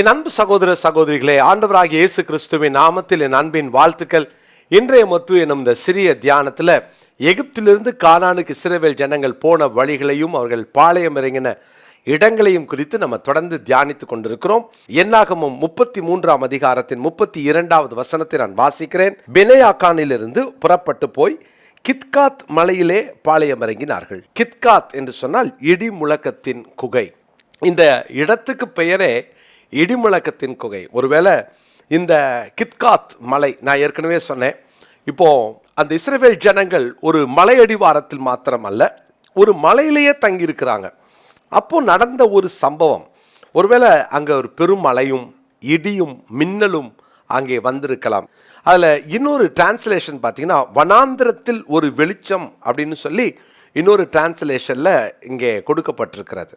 என் அன்பு சகோதர சகோதரிகளே ஆண்டவராகிய இயேசு கிறிஸ்துவின் நாமத்தில் என் அன்பின் வாழ்த்துக்கள். இன்றைய மத்து எனும் இந்த சிறிய தியானத்தில் எகிப்திலிருந்து கானானுக்கு சிறவேல் ஜனங்கள் போன வழிகளையும் அவர்கள் பாளையம் இறங்கின இடங்களையும் குறித்து நம்ம தொடர்ந்து தியானித்துக் கொண்டிருக்கிறோம். என்னாகமும் முப்பத்தி மூன்றாம் அதிகாரத்தின் முப்பத்தி இரண்டாவது வசனத்தை நான் வாசிக்கிறேன். பெனேயாக்கானிலிருந்து புறப்பட்டு போய் கித்காத் மலையிலே பாளையம் இறங்கினார்கள். கித்காத் என்று சொன்னால் இடி முழக்கத்தின் குகை. இந்த இடத்துக்கு பெயரே இடிமுழக்கத்தின் குகை. ஒருவேளை இந்த கித்காத் மலை நான் ஏற்கனவே சொன்னேன். இப்போ அந்த இஸ்ரவேல் ஜனங்கள் ஒரு மலை அடிவாரத்தில் மாத்திரம் அல்ல ஒரு மலையிலேயே தங்கியிருக்கிறாங்க. அப்போ நடந்த ஒரு சம்பவம். ஒருவேளை அங்கே ஒரு பெருமலையும் இடியும் மின்னலும் அங்கே வந்திருக்கலாம். அதில் இன்னொரு டிரான்ஸ்லேஷன் பார்த்தீங்கன்னா வனாந்திரத்தில் ஒரு வெளிச்சம் அப்படின்னு சொல்லி இன்னொரு டிரான்ஸ்லேஷனில் இங்கே கொடுக்கப்பட்டிருக்கிறது.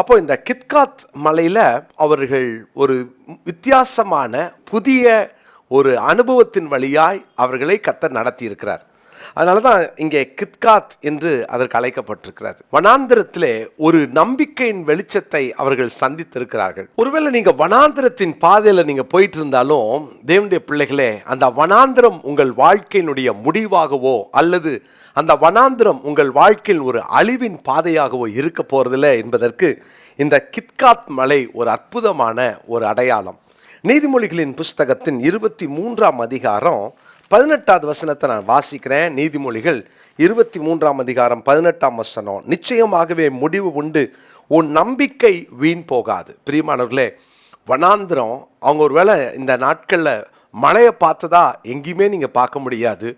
அப்போ இந்த கித்காத் மலையில் அவர்கள் ஒரு வித்தியாசமான புதிய ஒரு அனுபவத்தின் வழியாய் அவர்களை கத்த நடத்தியிருக்கிறார். அதனால தான் இங்கே கித்காத் என்று அதற்கு அழைக்கப்பட்டிருக்கிறது. வனாந்திரத்திலே ஒரு நம்பிக்கையின் வெளிச்சத்தை அவர்கள் சந்தித்திருக்கிறார்கள். ஒருவேளை நீங்க வனாந்திரத்தின் பாதையில் நீங்க போயிட்டு இருந்தாலும் தேவனுடைய பிள்ளைகளே அந்த வனாந்திரம் உங்கள் வாழ்க்கையினுடைய முடிவாகவோ அல்லது அந்த வனாந்திரம் உங்கள் வாழ்க்கையில் ஒரு அழிவின் பாதையாகவோ இருக்க போகிறதில்ல என்பதற்கு இந்த கித்காத் மலை ஒரு அற்புதமான ஒரு அடையாளம். நீதிமொழிகளின் புஸ்தகத்தின் இருபத்தி மூன்றாம் அதிகாரம் பதினெட்டாவது வசனத்தை நான் வாசிக்கிறேன். நீதிமொழிகள் இருபத்தி மூன்றாம் அதிகாரம் பதினெட்டாம் வசனம். நிச்சயமாகவே முடிவு உண்டு. உன் நம்பிக்கை வீண் போகாது. பிரியமானவர்களே வனாந்திரம் அவங்க ஒரு வேளை இந்த நாட்களில் மழையை பார்த்ததா எங்கேயுமே நீங்கள் பார்க்க முடியாது.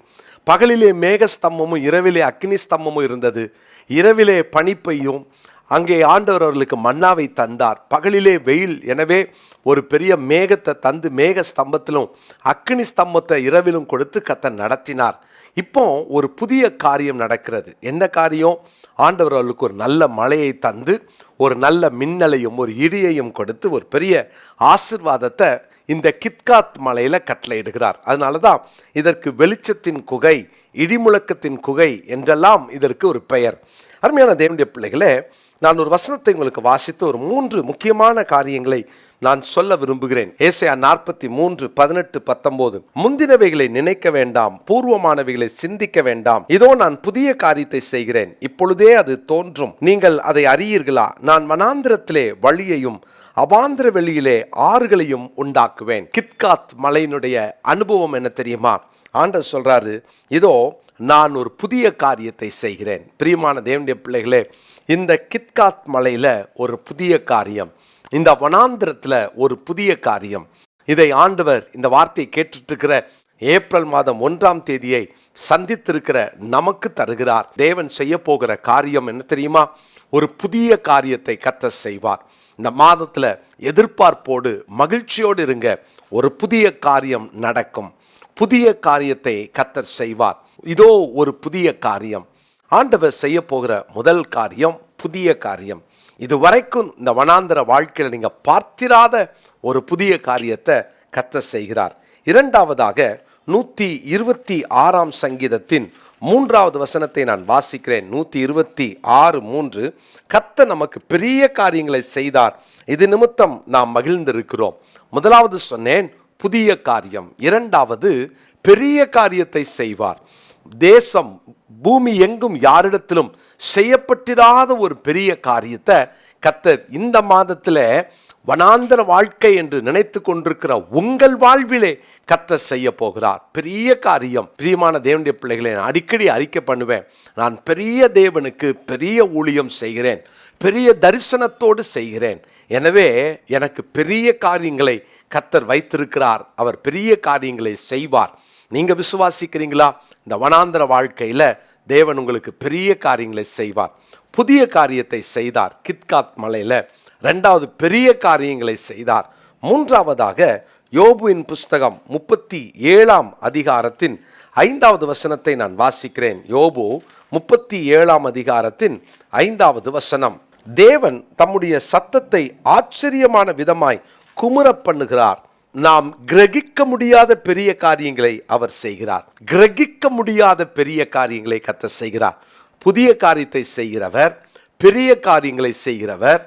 பகலிலே மேகஸ்தம்பமும் இரவிலே அக்னி ஸ்தம்பமும் இருந்தது. இரவிலே பனிப்பையும் அங்கே ஆண்டவர் அவர்களுக்கு மன்னாவை தந்தார். பகலிலே வெயில். எனவே ஒரு பெரிய மேகத்தை தந்து மேக ஸ்தம்பத்திலும் அக்னி ஸ்தம்பத்தை இரவிலும் கொடுத்து கத்த நடத்தினார். இப்போ ஒரு புதிய காரியம் நடக்கிறது. என்ன காரியம்? ஆண்டவர் அவர்களுக்கு ஒரு நல்ல மழையை தந்து ஒரு நல்ல மின்னலையும் ஒரு இடியையும் கொடுத்து ஒரு பெரிய ஆசிர்வாதத்தை இந்த கித்காத் மலையில் கட்டளையிடுகிறார். அதனால தான் இதற்கு வெளிச்சத்தின் குகை இடிமுழக்கத்தின் குகை என்றெல்லாம் இதற்கு ஒரு பெயர். அருமையான தேவனுடைய பிள்ளைகளே நான் ஒரு வசனத்தை உங்களுக்கு வாசித்து ஒரு மூன்று முக்கியமான காரியங்களை நான் சொல்ல விரும்புகிறேன். ஏசையா நாற்பத்தி மூன்று பதினெட்டு பத்தொன்பது முந்தினவைகளை நினைக்க வேண்டாம் பூர்வமானவைகளை சிந்திக்க வேண்டாம். இதோ நான் புதிய காரியத்தை செய்கிறேன் இப்பொழுதே அது தோன்றும். நீங்கள் அதை அறியீர்களா? நான் வனாந்திரத்திலே வழியையும் அவாந்திர வெளியிலே ஆறுகளையும் உண்டாக்குவேன். கித்காத் மலையினுடைய அனுபவம் என்ன தெரியுமா? ஆண்டர் சொல்றாரு இதோ நான் ஒரு புதிய காரியத்தை செய்கிறேன். பிரியமான தேவனுடைய பிள்ளைகளே இந்த கித்காத் மலையில் ஒரு புதிய காரியம். இந்த வனாந்திரத்தில் ஒரு புதிய காரியம். இதை ஆண்டவர் இந்த வார்த்தையை கேட்டுட்டு இருக்கிற ஏப்ரல் மாதம் ஒன்றாம் தேதியை சந்தித்திருக்கிற நமக்கு தருகிறார். தேவன் செய்ய போகிற காரியம் என்ன தெரியுமா? ஒரு புதிய காரியத்தை கத்த செய்வார். இந்த மாதத்தில் எதிர்பார்ப்போடு மகிழ்ச்சியோடு இருங்க. ஒரு புதிய காரியம் நடக்கும். புதிய காரியத்தை கத்தர் செய்வார். இதோ ஒரு புதிய காரியம். ஆண்டவர் செய்ய போகிற முதல் காரியம் புதிய காரியம். இது வரைக்கும் இந்த வனாந்தர வாழ்க்கையில் நீங்க பார்த்திராத ஒரு புதிய காரியத்தை கத்த செய்கிறார். இரண்டாவதாக நூத்தி இருபத்தி ஆறாம் சங்கீதத்தின் மூன்றாவது வசனத்தை நான் வாசிக்கிறேன். நூத்தி இருபத்தி ஆறு மூன்று கத்த நமக்கு பெரிய காரியங்களை செய்தார். இது நிமித்தம் நாம் மகிழ்ந்திருக்கிறோம். முதலாவது சொன்னேன் புதிய காரியம். இரண்டாவது பெரிய காரியத்தை செய்வார். தேசம் பூமி எங்கும் யாரிடத்திலும் செய்யப்பட்டிராத ஒரு பெரிய காரியத்தை கத்தர் இந்த மாதத்துல வனாந்தர வாழ்க்கை என்று நினைத்து கொண்டிருக்கிற உங்கள் வாழ்விலே கத்தர் செய்ய போகிறார். பெரிய காரியம். பிரியமான தேவனுடைய பிள்ளைகளை நான் அடிக்கடி அறிக்கை பண்ணுவேன். நான் பெரிய தேவனுக்கு பெரிய ஊழியம் செய்கிறேன். பெரிய தரிசனத்தோடு செய்கிறேன். எனவே எனக்கு பெரிய காரியங்களை கத்தர் வைத்திருக்கிறார். அவர் பெரிய காரியங்களை செய்வார். நீங்க விசுவாசிக்கிறீங்களா? இந்த வனாந்திர வாழ்க்கையில தேவன் உங்களுக்கு பெரிய காரியங்களை செய்வார். புதிய காரியத்தை செய்தார். கித்காத் மலையில ரெண்டாவது பெரிய காரியங்களை செய்தார். மூன்றாவதாக யோபுவின் புஸ்தகம் முப்பத்தி ஏழாம் அதிகாரத்தின் ஐந்தாவது வசனத்தை நான் வாசிக்கிறேன். யோபு முப்பத்தி ஏழாம் அதிகாரத்தின் ஐந்தாவது வசனம். தேவன் தம்முடைய சத்தத்தை ஆச்சரியமான விதமாய் குமுற பண்ணுகிறார். நாம் கிரகிக்க முடியாத பெரிய காரியங்களை அவர் செய்கிறார். கிரகிக்க முடியாத பெரிய காரியங்களை கத்த செய்கிறார். புதிய காரியத்தை செய்கிறவர் பெரிய காரியங்களை செய்கிறவர்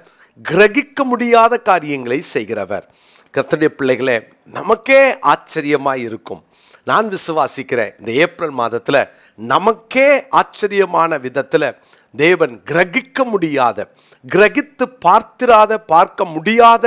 கிரகிக்க முடியாத காரியங்களை செய்கிறவர். கத்தனுடைய பிள்ளைகளே நமக்கே ஆச்சரியமாக இருக்கும். நான் விசுவாசிக்கிறேன் இந்த ஏப்ரல் மாதத்தில் நமக்கே ஆச்சரியமான விதத்தில் தேவன் கிரகிக்க முடியாத கிரகித்து பார்த்திராத பார்க்க முடியாத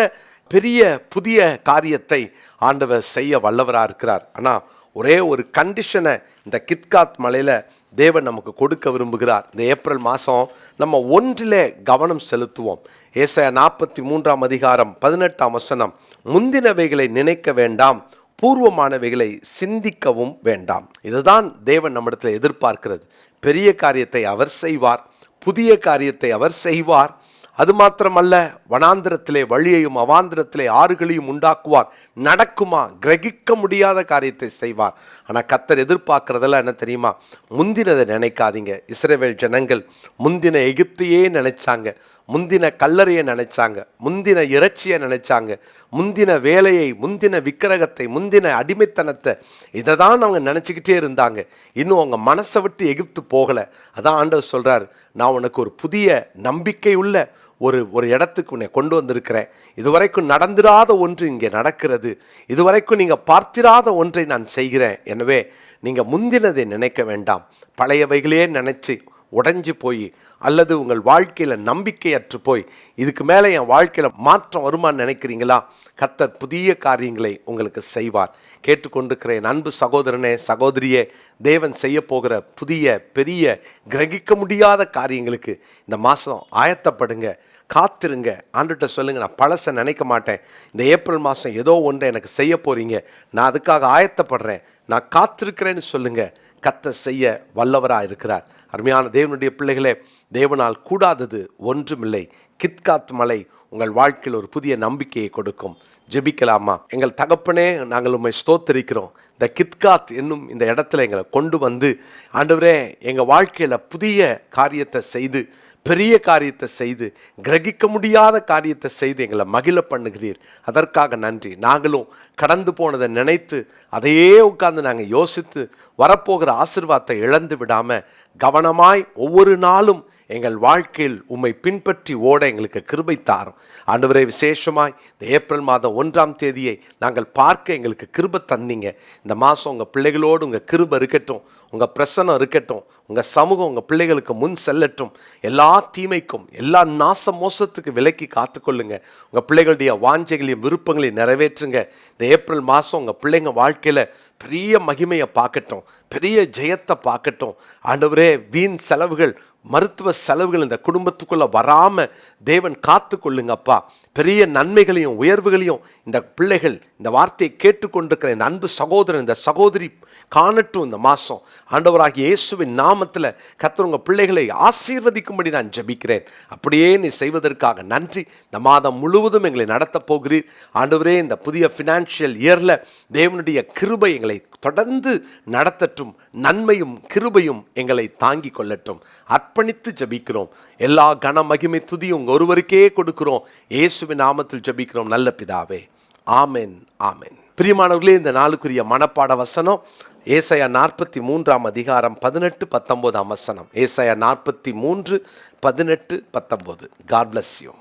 பெரிய புதிய காரியத்தை ஆண்டவர் செய்ய வல்லவராக இருக்கிறார். ஆனால் ஒரே ஒரு கண்டிஷனை இந்த கித்காத் மலையில் தேவன் நமக்கு கொடுக்க விரும்புகிறார். இந்த ஏப்ரல் மாதம் நம்ம ஒன்றிலே கவனம் செலுத்துவோம். ஏச நாற்பத்தி மூன்றாம் அதிகாரம் பதினெட்டாம் வசனம் முந்தினவைகளை நினைக்க வேண்டாம் பூர்வமானவைகளை சிந்திக்கவும் வேண்டாம். இதுதான் தேவன் நம்மிடத்தில் எதிர்பார்க்கிறது. பெரிய காரியத்தை அவர் செய்வார் புதிய காரியத்தை அவர் செய்வார் அது மாத்திரமல்ல வனாந்திரத்திலே வழியையும் அவாந்திரத்திலே ஆறுகளையும் உண்டாக்குவார். நடக்குமா? கிரகிக்க முடியாத காரியத்தை செய்வார். ஆனால் கத்தர் எதிர்பார்க்கறதெல்லாம் என்ன தெரியுமா? முந்தினதை நினைக்காதீங்க. இஸ்ரேவேல் ஜனங்கள் முந்தின எகிப்தையே நினைச்சாங்க. முந்தின கல்லறையை நினைச்சாங்க முந்தின இறைச்சியை நினைச்சாங்க முந்தின வேலையை முந்தின விக்கிரகத்தை முந்தின அடிமைத்தனத்தை இதை தான் அவங்க நினச்சிக்கிட்டே இருந்தாங்க. இன்னும் அவங்க மனசை விட்டு எகிப்து போகலை. அதான் ஆண்டவர் சொல்கிறார் நான் உனக்கு ஒரு புதிய நம்பிக்கை உள்ள ஒரு ஒரு இடத்துக்கு உன்னை கொண்டு வந்திருக்கிறேன். இதுவரைக்கும் நடந்திராத ஒன்று இங்கே நடக்கிறது. இதுவரைக்கும் நீங்கள் பார்த்திராத ஒன்றை நான் செய்கிறேன். எனவே நீங்கள் முந்தினதை நினைக்க வேண்டாம். பழையவைகளே நினைச்சு உடைஞ்சு போய் அல்லது உங்கள் வாழ்க்கையில் நம்பிக்கையற்று போய் இதுக்கு மேலே என் வாழ்க்கையில் மாற்றம் வருமான்னு நினைக்கிறீங்களா? கத்தர் புதிய காரியங்களை உங்களுக்கு செய்வார். கேட்டுக்கொண்டிருக்கிறேன் அன்பு சகோதரனே சகோதரியே தேவன் செய்ய போகிற புதிய பெரிய கிரகிக்க முடியாத காரியங்களுக்கு இந்த மாதம் ஆயத்தப்படுங்க காத்திருங்க. ஆண்டுகிட்ட சொல்லுங்கள் நான் பழசை நினைக்க மாட்டேன். இந்த ஏப்ரல் மாதம் ஏதோ ஒன்றை எனக்கு செய்ய போகிறீங்க நான் அதுக்காக ஆயத்தப்படுறேன். நான் காத்திருக்கிறேன்னு சொல்லுங்கள் கத்த செய்ய வல்லவராக இருக்கிறார். அருமையான தேவனுடைய பிள்ளைகளே தேவனால் கூடாதது ஒன்றுமில்லை. கித்காத் மலை உங்கள் வாழ்க்கையில் ஒரு புதிய நம்பிக்கையை கொடுக்கும். ஜெபிக்கலாமா? எங்கள் தகப்பனே நாங்கள் உண்மை ஸ்தோத்தரிக்கிறோம். இந்த கித்காத் என்னும் இந்த இடத்துல எங்களை கொண்டு வந்து ஆண்டவரே எங்கள் வாழ்க்கையில் புதிய காரியத்தை செய்து பெரிய காரியத்தை செய்து கிரகிக்க முடியாத காரியத்தை செய்து எங்களை மகிழ பண்ணுகிறீர். அதற்காக நன்றி. நாங்களும் கடந்து போனதை நினைத்து அதையே உட்கார்ந்து நாங்கள் யோசித்து வரப்போகிற ஆசிர்வாதத்தை இழந்து விடாமல் கவனமாய் ஒவ்வொரு நாளும் எங்கள் வாழ்க்கையில் உம்மை பின்பற்றி ஓட எங்களுக்கு கிருபை தாரும். ஆண்டவரே விசேஷமாய் இந்த ஏப்ரல் மாதம் ஒன்றாம் தேதியை நாங்கள் பார்க்க எங்களுக்கு கிருபை தந்தீங்க. இந்த மாதம் உங்கள் பிள்ளைகளோடு உங்கள் கிருபை இருக்கட்டும் உங்கள் பிரசனம் இருக்கட்டும் உங்கள் சமூகம் உங்கள் பிள்ளைகளுக்கு முன் செல்லட்டும். எல்லா தீமைக்கும் எல்லா நாச மோசத்துக்கு விலக்கி காத்துக்கொள்ளுங்க. உங்கள் பிள்ளைகளுடைய வாஞ்சைகளையும் விருப்பங்களையும் நிறைவேற்றுங்க. இந்த ஏப்ரல் மாதம் உங்கள் பிள்ளைங்க வாழ்க்கையில் பெரிய மகிமையை பார்க்கட்டும் பெரிய ஜெயத்தை பார்க்கட்டும். ஆண்டவரே வீண் செலவுகள் மருத்துவ செலவுகள் இந்த குடும்பத்துக்குள்ளே வராமல் தேவன் காத்து கொள்ளுங்கப்பா பெரிய நன்மைகளையும் உயர்வுகளையும் இந்த பிள்ளைகள் இந்த வார்த்தையை கேட்டுக்கொண்டிருக்கிற இந்த அன்பு சகோதரன் இந்த சகோதரி காணட்டும் இந்த மாதம் ஆண்டவராகிய இயேசுவின் நாமத்தில் கத்துறவங்க உங்கள் பிள்ளைகளை ஆசீர்வதிக்கும்படி நான் ஜெபிக்கிறேன். அப்படியே நீ செய்வதற்காக நன்றி. இந்த மாதம் முழுவதும் எங்களை நடத்தப் போகிறீர். ஆண்டவரே இந்த புதிய ஃபினான்ஷியல் இயரில் தேவனுடைய கிருபை எங்களை தொடர்ந்து நடத்தட்டும் நன்மையும் கிருபையும் எங்களை தாங்கி கொள்ளட்டும். அர்ப்பணித்து ஜபிக்கிறோம். எல்லா கன மகிமை துதியும் ஒருவருக்கே கொடுக்கிறோம். இயேசுவின் நாமத்தில் ஜபிக்கிறோம். நல்ல பிதாவே. ஆமென் ஆமென். பிரியமானவர்களே இந்த நாளுக்குரிய மனப்பாட வசனம் ஏசையா நாற்பத்தி மூன்றாம் அதிகாரம் பதினெட்டு பத்தொம்போதாம் வசனம். ஏசையா நாற்பத்தி மூன்று பதினெட்டு பத்தொன்பது. God bless you.